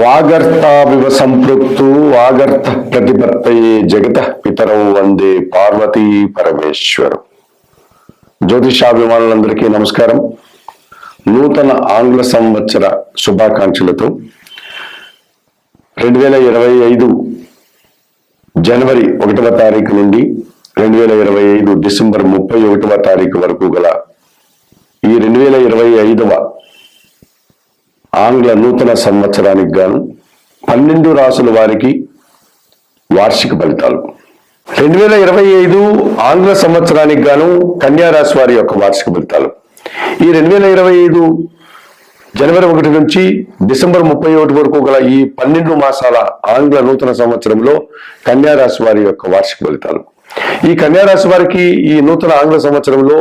వాగర్తావివ సంపృక్తు వాగర్త ప్రతిపత్తయే జగత పితరం వందే పార్వతీ పరమేశ్వరం. జ్యోతిషాభిమానులందరికీ నమస్కారం. నూతన ఆంగ్ల సంవత్సర శుభాకాంక్షలతో రెండు వేల ఇరవై ఐదు జనవరి ఒకటవ తారీఖు నుండి రెండు వేల ఇరవై ఐదు డిసెంబర్ ముప్పై ఒకటవ తారీఖు వరకు గల ఈ రెండు వేల ఇరవై ఐదవ ఆంగ్ల నూతన సంవత్సరానికి గాను పన్నెండు రాసుల వారికి వార్షిక ఫలితాలు. రెండు వేల ఇరవై ఐదు ఆంగ్ల సంవత్సరానికి గాను కన్యారాశి వారి యొక్క వార్షిక ఫలితాలు. ఈ రెండు వేల ఇరవై ఐదు జనవరి ఒకటి నుంచి డిసెంబర్ ముప్పై ఒకటి వరకు గల ఈ పన్నెండు మాసాల ఆంగ్ల నూతన సంవత్సరంలో కన్యారాశి వారి యొక్క వార్షిక ఫలితాలు. ఈ కన్యారాశి వారికి ఈ నూతన ఆంగ్ల సంవత్సరంలో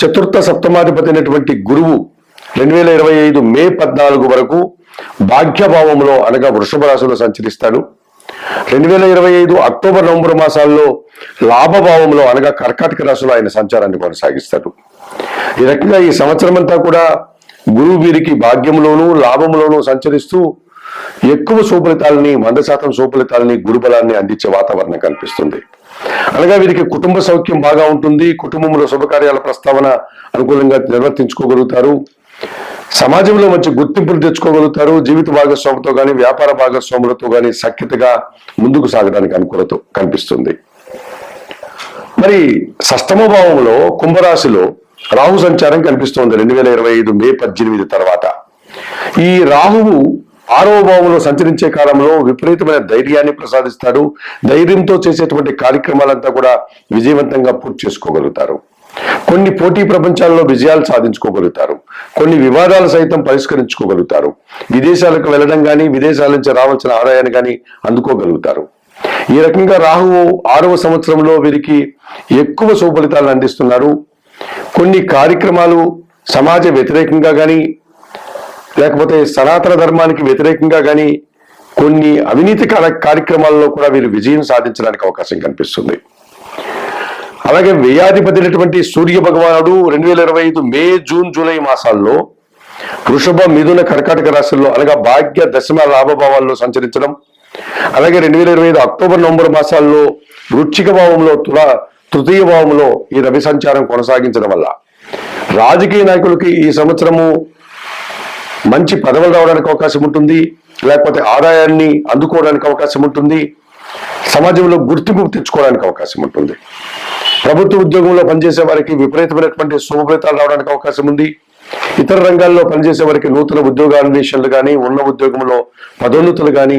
చతుర్థ సప్తమాధిపతి అయినటువంటి గురువు రెండు వేల ఇరవై ఐదు మే పద్నాలుగు వరకు భాగ్యభావంలో అనగా వృషభ రాశిలో సంచరిస్తాడు. రెండు వేల ఇరవై ఐదు అక్టోబర్ నవంబర్ మాసాల్లో లాభభావంలో అనగా కర్కాటక రాశిలో ఆయన సంచారాన్ని కొనసాగిస్తాడు. ఈ రకంగా ఈ సంవత్సరం అంతా కూడా గురువు వీరికి భాగ్యంలోనూ లాభంలోనూ సంచరిస్తూ ఎక్కువ సుఫలితాలని వంద శాతం సుఫలితాలని గురుబలాన్ని అందించే వాతావరణం కనిపిస్తుంది అనగా వీరికి కుటుంబ సౌఖ్యం బాగా ఉంటుంది. కుటుంబంలో శుభకార్యాల ప్రస్తావన అనుకూలంగా నిర్వర్తించుకోగలుగుతారు. సమాజంలో మంచి గుర్తింపులు తెచ్చుకోగలుగుతారు జీవిత భాగస్వామితో కానీ వ్యాపార భాగస్వాములతో కానీ సఖ్యతగా ముందుకు సాగడానికి అనుకూలత కనిపిస్తుంది. మరి సష్టమ భావంలో కుంభరాశిలో రాహు సంచారం కనిపిస్తోంది రెండు వేల ఇరవై ఐదు మే పద్దెనిమిది తర్వాత. ఈ రాహువు ఆరవ భావంలో సంచరించే కాలంలో విపరీతమైన ధైర్యాన్ని ప్రసాదిస్తాడు. ధైర్యంతో చేసేటువంటి కార్యక్రమాలంతా కూడా విజయవంతంగా పూర్తి చేసుకోగలుగుతారు. కొన్ని పోటీ ప్రపంచాల్లో విజయాలు సాధించుకోగలుగుతారు. కొన్ని వివాదాలు సైతం పరిష్కరించుకోగలుగుతారు. విదేశాలకు వెళ్ళడం కానీ విదేశాల నుంచి రావాల్సిన ఆదాయాన్ని కానీ అందుకోగలుగుతారు. ఈ రకంగా రాహువు ఆరవ సంవత్సరంలో వీరికి ఎక్కువ సుఫలితాలను అందిస్తున్నారు. కొన్ని కార్యక్రమాలు సమాజ వ్యతిరేకంగా కానీ లేకపోతే సనాతన ధర్మానికి వ్యతిరేకంగా కానీ కొన్ని అవినీతి కార్యక్రమాల్లో కూడా వీరు విజయం సాధించడానికి అవకాశం కనిపిస్తుంది. అలాగే వ్యయాధిపతి అయినటువంటి సూర్య భగవానుడు రెండు వేల ఇరవై ఐదు మే జూన్ జూలై మాసాల్లో వృషభ మిథున కర్కాటక రాశుల్లో అనగా భాగ్య దశమ లాభభావాల్లో సంచరించడం. అలాగే రెండు వేల ఇరవై ఐదు అక్టోబర్ నవంబర్ మాసాల్లో వృచ్చిక భావంలో తుల తృతీయ భావంలో ఈ రవి సంచారం కొనసాగించడం వల్ల రాజకీయ నాయకులకి ఈ సంవత్సరము మంచి పదవులు రావడానికి అవకాశం ఉంటుంది. లేకపోతే ఆదాయాన్ని అందుకోవడానికి అవకాశం ఉంటుంది. సమాజంలో గుర్తింపు తెచ్చుకోవడానికి అవకాశం ఉంటుంది. ప్రభుత్వ ఉద్యోగంలో పనిచేసే వారికి విపరీతమైనటువంటి శుభఫలితాలు రావడానికి అవకాశం ఉంది. ఇతర రంగాల్లో పనిచేసే వారికి నూతన ఉద్యోగాన్వేషణలు కానీ ఉన్న ఉద్యోగంలో పదోన్నతులు కానీ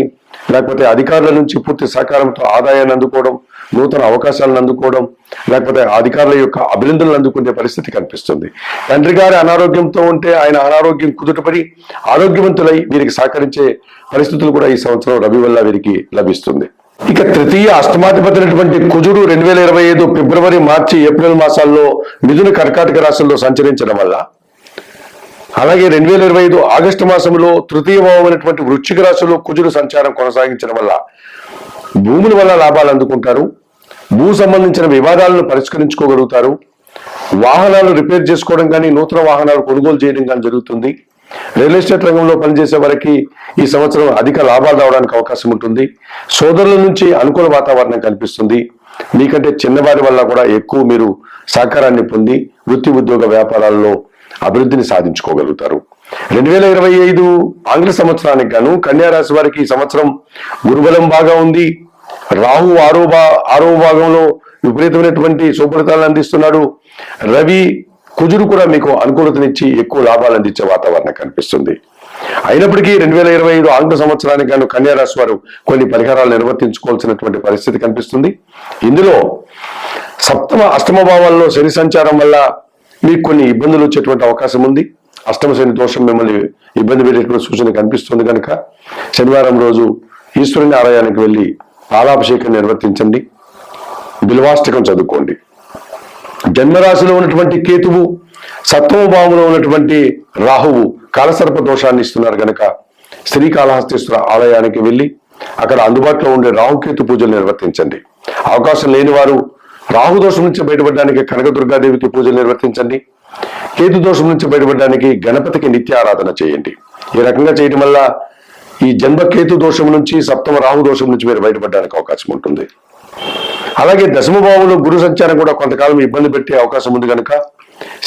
లేకపోతే అధికారుల నుంచి పూర్తి సహకారంతో ఆదాయాన్ని అందుకోవడం నూతన అవకాశాలను అందుకోవడం లేకపోతే అధికారుల యొక్క అభినందనలు అందుకునే పరిస్థితి కనిపిస్తుంది. తండ్రి గారి అనారోగ్యంతో ఉంటే ఆయన అనారోగ్యం కుదుటపడి ఆరోగ్యవంతులై వీరికి సహకరించే పరిస్థితులు కూడా ఈ సంవత్సరం రవి వల్ల వీరికి లభిస్తుంది. ఇక తృతీయ అష్టమాధిపతినటువంటి కుజుడు రెండు వేల ఇరవై ఐదు ఫిబ్రవరి మార్చి ఏప్రిల్ మాసాల్లో మిథున కర్కాటక రాశుల్లో సంచరించడం వల్ల. అలాగే రెండు వేల ఇరవై ఐదు ఆగస్టు మాసంలో తృతీయ భావమైనటువంటి వృశ్చిక రాశిలో కుజుడు సంచారం కొనసాగించడం వల్ల భూముల వల్ల లాభాలు అందుకుంటారు. భూ సంబంధించిన వివాదాలను పరిష్కరించుకోగలుగుతారు. వాహనాలు రిపేర్ చేసుకోవడం కానీ నూతన వాహనాలు కొనుగోలు చేయడం కానీ జరుగుతుంది. రియల్ ఎస్టేట్ రంగంలో పనిచేసే వారికి ఈ సంవత్సరం అధిక లాభాలు రావడానికి అవకాశం ఉంటుంది. సోదరుల నుంచి అనుకూల వాతావరణం కనిపిస్తుంది మీకంటే చిన్నవారి వల్ల కూడా ఎక్కువ మీరు సహకారాన్ని పొంది వృత్తి ఉద్యోగ వ్యాపారాల్లో అభివృద్ధిని సాధించుకోగలుగుతారు. రెండు వేల ఇరవై ఐదు ఆంగ్ల సంవత్సరానికి గాను కన్యారాశి వారికి ఈ సంవత్సరం గురుబలం బాగా ఉంది. రాహు ఆరో భా ఆరో భాగంలో విపరీతమైనటువంటి సుఫలితాలను అందిస్తున్నాడు. రవి కుజుడు కూడా మీకు అనుకూలతనిచ్చి ఎక్కువ లాభాలు అందించే వాతావరణం కనిపిస్తుంది. అయినప్పటికీ రెండు వేల ఇరవై ఐదు ఆంగ్ల సంవత్సరానికి గాను కన్యారాశి వారు కొన్ని పరిహారాలు నిర్వర్తించుకోవాల్సినటువంటి పరిస్థితి కనిపిస్తుంది. ఇందులో సప్తమ అష్టమ భావాల్లో శని సంచారం వల్ల మీకు కొన్ని ఇబ్బందులు వచ్చేటువంటి అవకాశం ఉంది. అష్టమ శని దోషం మిమ్మల్ని ఇబ్బంది పెట్టేటువంటి సూచన కనిపిస్తుంది కనుక శనివారం రోజు ఈశ్వరుని ఆలయానికి వెళ్ళి పాలాభిషేకం నిర్వర్తించండి. బిల్వాష్టకం చదువుకోండి. జన్మరాశిలో ఉన్నటువంటి కేతువు సప్తమ భావంలో ఉన్నటువంటి రాహువు కాలసర్ప దోషాన్ని ఇస్తున్నారు కనుక శ్రీకాళహస్తీశ్వర ఆలయానికి వెళ్ళి అక్కడ అందుబాటులో ఉండే రాహుకేతు పూజలు నిర్వర్తించండి. అవకాశం లేని వారు రాహు దోషం నుంచి బయటపడడానికి కనకదుర్గాదేవికి పూజలు నిర్వర్తించండి. కేతు దోషం నుంచి బయటపడడానికి గణపతికి నిత్య ఆరాధన చేయండి. ఈ రకంగా చేయడం వల్ల ఈ జన్మ కేతు దోషం నుంచి సప్తమ రాహు దోషం నుంచి మీరు బయటపడడానికి అవకాశం ఉంటుంది. అలాగే దశమ భావంలో గురు సంచారం కూడా కొంతకాలం ఇబ్బంది పెట్టే అవకాశం ఉంది కనుక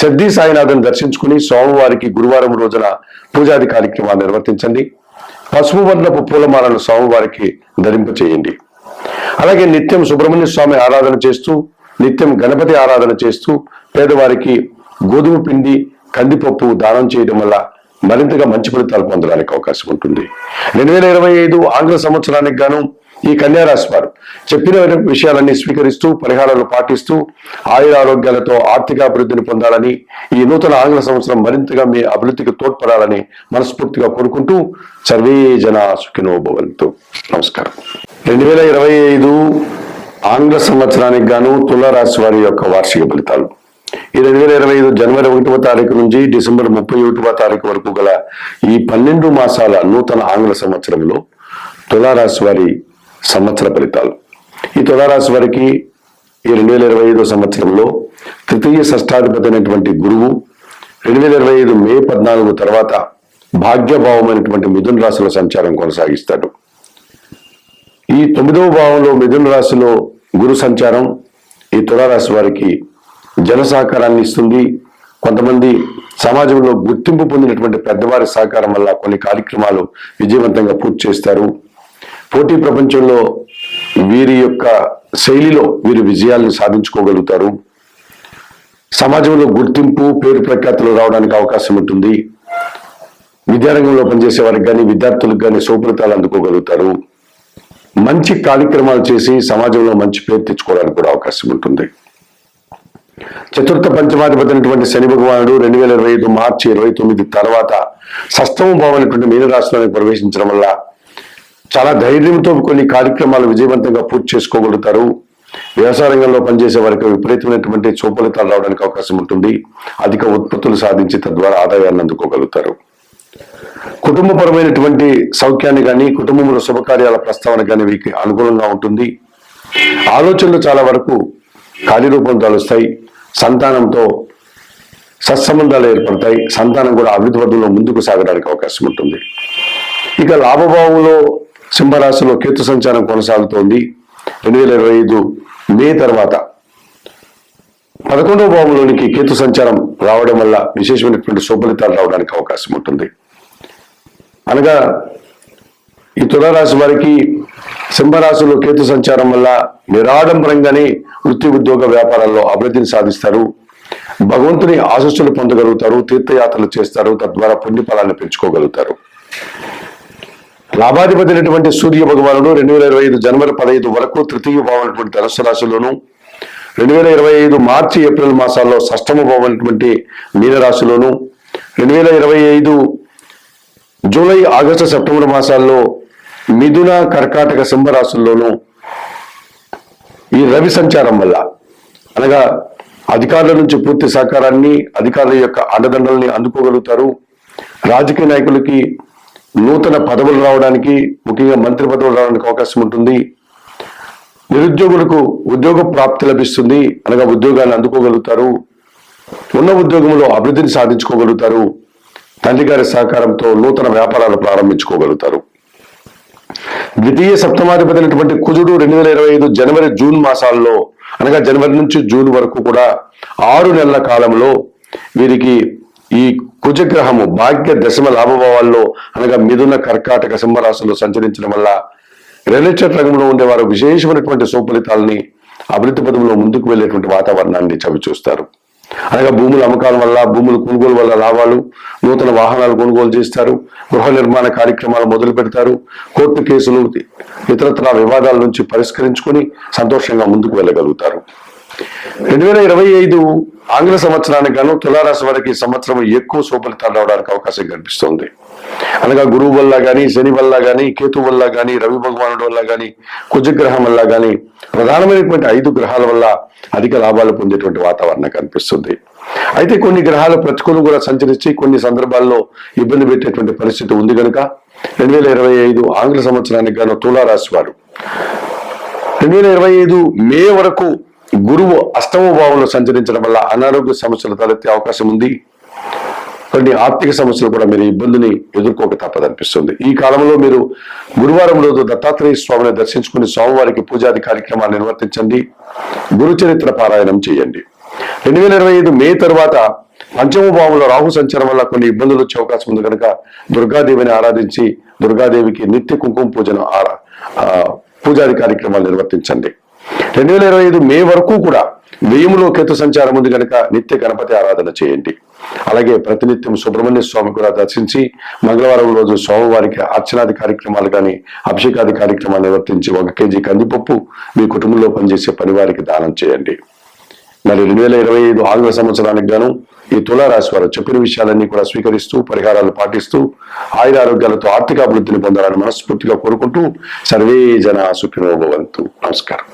సిద్ధి సాయినాథన్ దర్శించుకుని స్వామివారికి గురువారం రోజున పూజాది కార్యక్రమాలు నిర్వర్తించండి. పసుపు వర్ణపు పూలమాలను స్వామివారికి ధరింప చేయండి అలాగే నిత్యం సుబ్రహ్మణ్య స్వామి ఆరాధన చేస్తూ నిత్యం గణపతి ఆరాధన చేస్తూ పేదవారికి గోధుమ పిండి కందిపప్పు దానం చేయడం వల్ల మరింతగా మంచి ఫలితాలు పొందడానికి అవకాశం ఉంటుంది. రెండు వేల ఇరవై ఐదు ఆంగ్ల సంవత్సరానికి గాను ఈ కన్యారాశి వారు చెప్పిన విషయాలన్నీ స్వీకరిస్తూ పరిహారాలు పాటిస్తూ ఆయురారోగ్యాలతో ఆర్థిక అభివృద్ధిని పొందాలని ఈ నూతన ఆంగ్ల సంవత్సరం మరింతగా మీ అభివృద్ధికి తోడ్పడాలని మనస్ఫూర్తిగా కోరుకుంటూ సర్వే జన సుఖినోభవంతు. నమస్కారం. రెండు వేల ఇరవై ఐదు ఆంగ్ల సంవత్సరానికి గాను తులారాశి వారి యొక్క వార్షిక ఫలితాలు. ఈ రెండు వేల ఇరవై ఐదు జనవరి ఒకటవ తారీఖు నుంచి డిసెంబర్ ముప్పై ఒకటవ తారీఖు వరకు గల ఈ పన్నెండు మాసాల నూతన ఆంగ్ల సంవత్సరంలో తులారాశి వారి సంవత్సర ఫలితాలు. ఈ తులారాశి వారికి ఈ రెండు వేల ఇరవై ఐదో సంవత్సరంలో తృతీయ షష్టాధిపతి అయినటువంటి గురువు రెండు వేల ఇరవై ఐదు మే పద్నాలుగు తర్వాత భాగ్యభావమైనటువంటి మిథున రాశిలో సంచారం కొనసాగిస్తాడు. ఈ తొమ్మిదవ భావంలో మిథున రాశిలో గురు సంచారం ఈ తులారాశి వారికి జన సహకారాన్ని ఇస్తుంది. కొంతమంది సమాజంలో గుర్తింపు పొందినటువంటి పెద్దవారి సహకారం వల్ల కొన్ని కార్యక్రమాలు విజయవంతంగా పూర్తి చేస్తారు. పోటీ ప్రపంచంలో వీరి యొక్క శైలిలో వీరు విజయాలను సాధించుకోగలుగుతారు. సమాజంలో గుర్తింపు పేరు ప్రఖ్యాతులు రావడానికి అవకాశం ఉంటుంది. విద్యారంగంలో పనిచేసే వారికి కానీ విద్యార్థులకు కానీ సౌప్రతాలు అందుకోగలుగుతారు. మంచి కార్యక్రమాలు చేసి సమాజంలో మంచి పేరు తెచ్చుకోవడానికి కూడా అవకాశం ఉంటుంది. చతుర్థ పంచమాధిపతి అయినటువంటి శని భగవానుడు రెండు వేల ఇరవై ఐదు మార్చి ఇరవై తొమ్మిది తర్వాత షష్టమ భావమైనటువంటి మీనరాశిలోకి ప్రవేశించడం వల్ల చాలా ధైర్యంతో కొన్ని కార్యక్రమాలు విజయవంతంగా పూర్తి చేసుకోగలుగుతారు. వ్యవసాయ రంగంలో పనిచేసే వారికి విపరీతమైనటువంటి చూపలితాలు రావడానికి అవకాశం ఉంటుంది. అధిక ఉత్పత్తులు సాధించి తద్వారా ఆదాయాన్ని అందుకోగలుగుతారు. కుటుంబపరమైనటువంటి సౌఖ్యాన్ని కానీ కుటుంబంలో శుభకార్యాల ప్రస్తావన కానీ వీరికి అనుకూలంగా ఉంటుంది. ఆలోచనలు చాలా వరకు కార్యరూపం తలుస్తాయి. సంతానంతో సత్సంబంధాలు ఏర్పడతాయి. సంతానం కూడా అభివృద్ధి ముందుకు సాగడానికి అవకాశం ఉంటుంది. ఇక లాభభావంలో సింహరాశిలో కేతు సంచారం కొనసాగుతోంది. రెండు వేల ఇరవై ఐదు మే తర్వాత పదకొండవ భావంలోనికి కేతు సంచారం రావడం వల్ల విశేషమైనటువంటి శుభలితాలు రావడానికి అవకాశం ఉంటుంది. అనగా ఈ తులారాశి వారికి సింహరాశిలో కేతు సంచారం వల్ల నిరాడంబరంగానే వృత్తి ఉద్యోగ వ్యాపారాల్లో అభివృద్ధిని సాధిస్తారు. భగవంతుని ఆశస్సులు పొందగలుగుతారు తీర్థయాత్రలు చేస్తారు తద్వారా పుణ్యఫలాన్ని పెంచుకోగలుగుతారు. లాభాధిపతి సూర్య భగవానుడు రెండు వేల ఇరవై ఐదు జనవరి పదహైదు వరకు తృతీయ భావనటువంటి ధనుసు రాశిలోను రెండు వేల ఇరవై ఐదు మార్చి ఏప్రిల్ మాసాల్లో షష్టమ భావనటువంటి మీనరాశిలోను రెండు వేల ఇరవై ఐదు జూలై ఆగస్టు సెప్టెంబర్ మాసాల్లో మిథున కర్కాటక సింహరాశుల్లోనూ ఈ రవి సంచారం వల్ల. అనగా అధికారుల నుంచి పూర్తి సహకారాన్ని అధికారుల యొక్క అండదండల్ని అందుకోగలుగుతారు. రాజకీయ నాయకులకి నూతన పదవులు రావడానికి ముఖ్యంగా మంత్రి పదవులు రావడానికి అవకాశం ఉంటుంది. నిరుద్యోగులకు ఉద్యోగ ప్రాప్తి లభిస్తుంది. అనగా ఉద్యోగాన్ని అందుకోగలుగుతారు. ఉన్న ఉద్యోగంలో అభివృద్ధిని సాధించుకోగలుగుతారు. తండ్రి గారి సహకారంతో నూతన వ్యాపారాలు ప్రారంభించుకోగలుగుతారు. ద్వితీయ సప్తమాధిపతి కుజుడు రెండు వేల ఇరవై ఐదు జనవరి జూన్ మాసాల్లో అనగా జనవరి నుంచి జూన్ వరకు కూడా ఆరు నెలల కాలంలో వీరికి ఈ కుజగ్రహము భాగ్య దశమ లాభభావాల్లో అనగా మిథున కర్కాటక సింహరాశుల్లో సంచరించడం వల్ల రియల్ రంగంలో ఉండేవారు విశేషమైనటువంటి సుఫలితాలని అభివృద్ధి పదంలో ముందుకు వెళ్ళేటువంటి వాతావరణాన్ని చవి చూస్తారు. అనగా భూముల అమ్మకాల వల్ల భూముల కొనుగోలు వల్ల లాభాలు నూతన వాహనాలు కొనుగోలు చేస్తారు గృహ నిర్మాణ కార్యక్రమాలు మొదలు పెడతారు కోర్టు కేసులు ఇతరత్ర వివాదాల నుంచి పరిష్కరించుకొని సంతోషంగా ముందుకు వెళ్ళగలుగుతారు. రెండు వేల ఇరవై ఐదు ఆంగ్ల సంవత్సరానికి గాను తులారాశి వారికి ఈ సంవత్సరం ఎక్కువ సుఫలితాలు రావడానికి అవకాశం కనిపిస్తోంది. అనగా గురువు వల్ల కానీ శని వల్ల కానీ కేతు వల్ల కానీ రవి భగవానుడు వల్ల కానీ కుజగ్రహం వల్ల కానీ ప్రధానమైనటువంటి ఐదు గ్రహాల వల్ల అధిక లాభాలు పొందేటువంటి వాతావరణం కనిపిస్తుంది. అయితే కొన్ని గ్రహాలు ప్రతికూలం కూడా సంచరించి కొన్ని సందర్భాల్లో ఇబ్బంది పెట్టేటువంటి పరిస్థితి ఉంది కనుక రెండు వేల ఇరవై ఐదు ఆంగ్ల సంవత్సరానికి గాను తులారాశి వారు. రెండు వేల ఇరవై ఐదు మే వరకు గురువు అష్టమ భావంలో సంచరించడం వల్ల అనారోగ్య సమస్యలు తలెత్తే అవకాశం ఉంది. కొన్ని ఆర్థిక సమస్యలు కూడా మీరు ఇబ్బందిని ఎదుర్కోక తప్పదనిపిస్తుంది. ఈ కాలంలో మీరు గురువారం రోజు దత్తాత్రేయ స్వామిని దర్శించుకుని స్వామివారికి పూజాది కార్యక్రమాలు నిర్వర్తించండి. గురు చరిత్ర పారాయణం చేయండి. రెండు వేల ఇరవై ఐదు మే తర్వాత పంచమ భావంలో రాహు సంచారం వల్ల కొన్ని ఇబ్బందులు వచ్చే అవకాశం ఉంది కనుక దుర్గాదేవిని ఆరాధించి దుర్గాదేవికి నిత్య కుంకుమ పూజను ఆరా ఆ, పూజాది కార్యక్రమాలు నిర్వర్తించండి. రెండు వేల ఇరవై ఐదు మే వరకు కూడా వ్యయములో కేతు సంచారం ఉంది కనుక నిత్య గణపతి ఆరాధన చేయండి. అలాగే ప్రతినిత్యం సుబ్రహ్మణ్య స్వామి కూడా దర్శించి మంగళవారం రోజు స్వామివారికి అర్చనాది కార్యక్రమాలు కానీ అభిషేకాది కార్యక్రమాలు నిర్వర్తించి ఒక కేజీ కందిపప్పు మీ కుటుంబంలో పనిచేసే పని వారికి దానం చేయండి. మరి రెండు వేల ఇరవై ఐదు ఆంగ్ల సంవత్సరానికి గాను ఈ తులారాశి వారు చెప్పిన విషయాలన్నీ కూడా స్వీకరిస్తూ పరిహారాలు పాటిస్తూ ఆయుర ఆరోగ్యాలతో ఆర్థిక అభివృద్ధిని పొందాలని మనస్ఫూర్తిగా కోరుకుంటూ సర్వే జన సుఖినోభవంతు నమస్కారం.